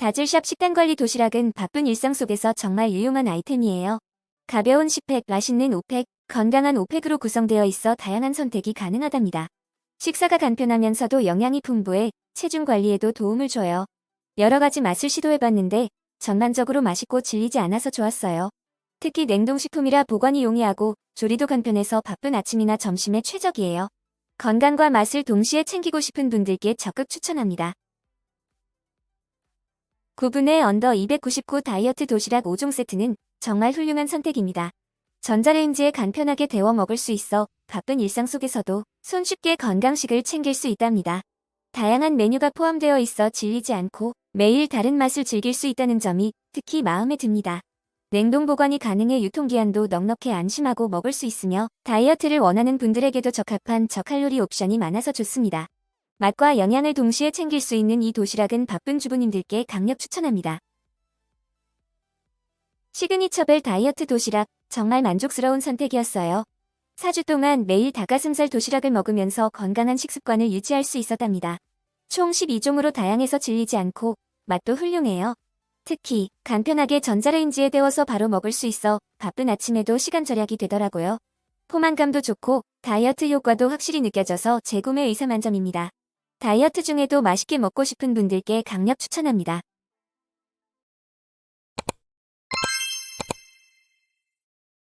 다즐샵 식단관리 도시락은 바쁜 일상 속에서 정말 유용한 아이템이에요. 가벼운 10팩, 맛있는 5팩, 건강한 5팩으로 구성되어 있어 다양한 선택이 가능하답니다. 식사가 간편하면서도 영양이 풍부해 체중 관리에도 도움을 줘요. 여러 가지 맛을 시도해봤는데 전반적으로 맛있고 질리지 않아서 좋았어요. 특히 냉동식품이라 보관이 용이하고 조리도 간편해서 바쁜 아침이나 점심에 최적이에요. 건강과 맛을 동시에 챙기고 싶은 분들께 적극 추천합니다. 9분의 언더 299 다이어트 도시락 5종 세트는 정말 훌륭한 선택입니다. 전자레인지에 간편하게 데워 먹을 수 있어 바쁜 일상 속에서도 손쉽게 건강식을 챙길 수 있답니다. 다양한 메뉴가 포함되어 있어 질리지 않고 매일 다른 맛을 즐길 수 있다는 점이 특히 마음에 듭니다. 냉동 보관이 가능해 유통기한도 넉넉해 안심하고 먹을 수 있으며 다이어트를 원하는 분들에게도 적합한 저칼로리 옵션이 많아서 좋습니다. 맛과 영양을 동시에 챙길 수 있는 이 도시락은 바쁜 주부님들께 강력 추천합니다. 시그니처벨 다이어트 도시락 정말 만족스러운 선택이었어요. 4주 동안 매일 닭가슴살 도시락을 먹으면서 건강한 식습관을 유지할 수 있었답니다. 총 12종으로 다양해서 질리지 않고 맛도 훌륭해요. 특히 간편하게 전자레인지에 데워서 바로 먹을 수 있어 바쁜 아침에도 시간 절약이 되더라고요. 포만감도 좋고 다이어트 효과도 확실히 느껴져서 재구매 의사 만점입니다. 다이어트 중에도 맛있게 먹고 싶은 분들께 강력 추천합니다.